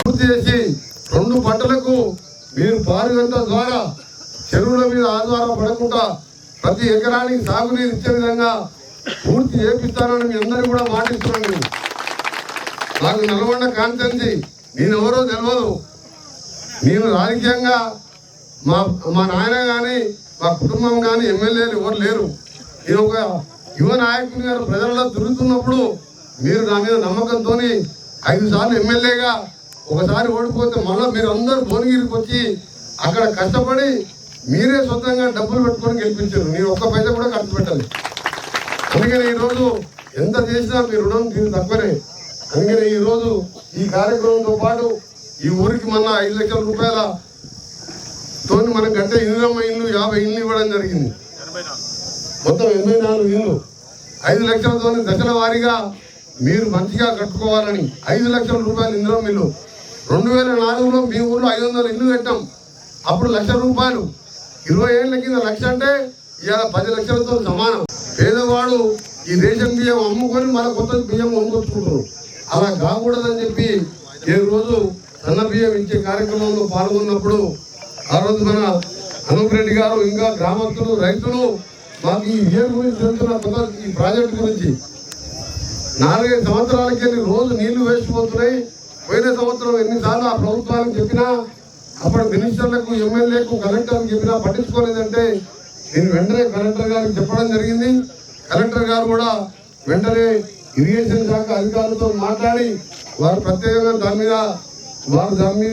పూర్తి చేసి రెండు పంటలకు మీరు పారుగంట ద్వారా చెరువుల మీద ఆధారం పడకుండా ప్రతి ఎకరానికి సాగునీరు ఇచ్చే విధంగా పూర్తి చేపిస్తానని మీ అందరికీ కూడా మాటిస్తున్నాను. నాకు నల్గొండ కాన్సెన్సీ నేను ఎవరో తెలియదు నేను రాజకీయంగా మా మా నాయన కానీ మా కుటుంబం కానీ ఎమ్మెల్యేలు ఎవరు లేరు. నేను ఒక యువ నాయకుని గారు ప్రజల్లో తిరుగుతున్నప్పుడు మీరు నా మీద నమ్మకంతో ఐదు సార్లు ఎమ్మెల్యేగా ఒకసారి ఓడిపోతే మళ్ళీ మీరు అందరూ భువనగిరికి వచ్చి అక్కడ కష్టపడి మీరే సొంతంగా డబ్బులు పెట్టుకొని గెలిపించారు. నేను ఒక్క పైసా కూడా ఖర్చు పెట్టాలి అందుకని ఈరోజు ఎంత చేసినా మీ రుణం తీరు తక్కువనే. అందుకని ఈరోజు ఈ కార్యక్రమంతో పాటు ఈ ఊరికి మన ఐదు లక్షల రూపాయల తోని మనకు గంట ఇందిరమ్మ ఇల్లు యాభై ఇల్లు ఇవ్వడం జరిగింది. మొత్తం ఎనభై నాలుగు ఇల్లు. ఐదు లక్షలతో దశల వారీగా మీరు మంచిగా కట్టుకోవాలని ఐదు లక్షల రూపాయలు ఇందులో మీరు రెండు వేల నాలుగులో మీ ఊళ్ళో ఐదు వందల ఇల్లు కట్టాం. అప్పుడు లక్ష రూపాయలు. ఇరవై ఏళ్ళ కింద లక్ష అంటే ఇవాళ పది లక్షలతో సమానం. పేదవాడు ఈ రేషన్ బియ్యం అమ్ముకొని మన కొత్త బియ్యం అమ్ముకొచ్చుకుంటారు అలా కాకూడదని చెప్పి ఏ రోజు సన్న బియ్యం ఇచ్చే కార్యక్రమంలో పాల్గొన్నప్పుడు ఆ రోజు మన అనూప్ రెడ్డి గారు ఇంకా గ్రామస్తులు రైతులు మాకు ఈ ఇయర్ గురించి తెలుస్తున్న కొత్త ఈ ప్రాజెక్ట్ గురించి నాలుగైదు సంవత్సరాలకి వెళ్ళి రోజు నీళ్ళు వేసిపోతున్నాయి. పోయిన సంవత్సరం ఎన్నిసార్లు ఆ ప్రభుత్వానికి చెప్పినా అప్పుడు మినిస్టర్లకు ఎమ్మెల్యేకు కలెక్టర్కి చెప్పినా పట్టించుకోలేదంటే నేను వెంటనే కలెక్టర్ గారికి చెప్పడం జరిగింది. కలెక్టర్ గారు కూడా వెంటనే ఇరిగేషన్ శాఖ అధికారులతో మాట్లాడి వారు ప్రత్యేకంగా దాని మీద వారు దాని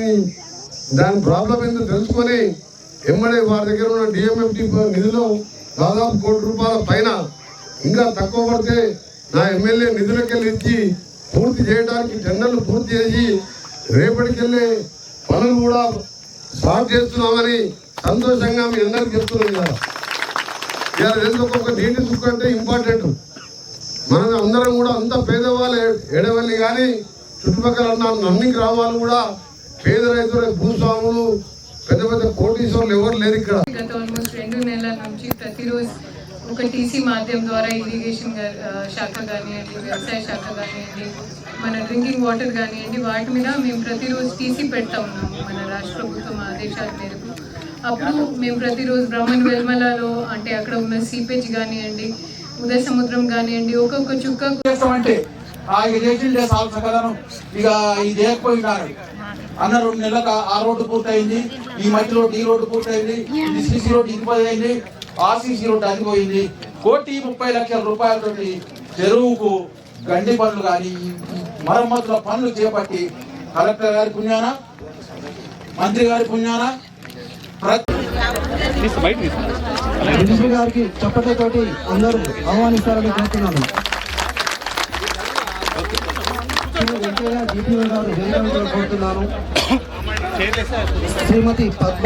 దాని ప్రాబ్లం ఏంటో తెలుసుకొని ఎమ్మడే వారి దగ్గర ఉన్న డిఎంఎఫ్టి నిధిలో దాదాపు కోటి రూపాయల పైన ఇంకా తక్కువ పడితే నా ఎమ్మెల్యే నిధులకెళ్ళి ఇచ్చి పూర్తి చేయడానికి టెండర్లు పూర్తి చేసి రేపటికెళ్ళే పనులు కూడా స్టార్ట్ చేస్తున్నామని సంతోషంగా మీ అందరికి చెప్తున్నాం కదా ఇవాళ ఎందుకు ఒక్కొక్క నీటి సుక్క అంటే ఇంపార్టెంట్ మనం అందరం కూడా అంత పేదవాళ్ళు ఎడవల్లి కానీ చుట్టుపక్కల ఉన్న అన్ని గ్రామాలు కూడా పేద రైతులు భూస్వాములు పెద్ద పెద్ద కోటీశ్వరులు ఎవరు లేరు ఇక్కడ. గత ఆల్మోస్ట్ రెండు నెలల నుంచి ప్రతిరోజు ఒక టీసీ మాధ్యమం ద్వారా ఇరిగేషన్ శాఖ కానివ్వండి వ్యవసాయ శాఖ కానివ్వండి మన డ్రింకింగ్ వాటర్ కానివ్వండి వాటి మీద మేము ప్రతిరోజు టీసీ పెడతా ఉన్నాము మన రాష్ట్ర ప్రభుత్వం ఆదేశాల మేరకు. అప్పుడు మేము ప్రతిరోజు బ్రహ్మన్ వెల్మలలో అంటే అక్కడ ఉన్న సీపేజ్ కానివ్వండి ఉదయ సముద్రం కానివ్వండి ఒక్కొక్క చుక్క ఆ ఇక చేసిండే సకలను ఇక ఇది అన్న రెండు నెలలకు ఆ- రోడ్డు పూర్తయింది ఈ మధ్య రోడ్డు ఈ రోడ్డు పూర్తయింది సిసి రోడ్డు ఇది పోయింది ఆర్సీసీ రోడ్డు అది పోయింది కోటి ముప్పై లక్షల రూపాయలతోటి చెరువుకు గండి పనులు కానీ మరమ్మతుల పనులు చేపట్టి కలెక్టర్ గారి పుణ్యాన మంత్రి గారి పుణ్యాన మినిస్టర్ గారికి చప్పట్లతోటి అందరూ ఆహ్వానిస్తారని కోరుతున్నాను. శ్రీ వెంకయ్య జీపీ గారు కోరుతున్నాను. శ్రీమతి పద్మ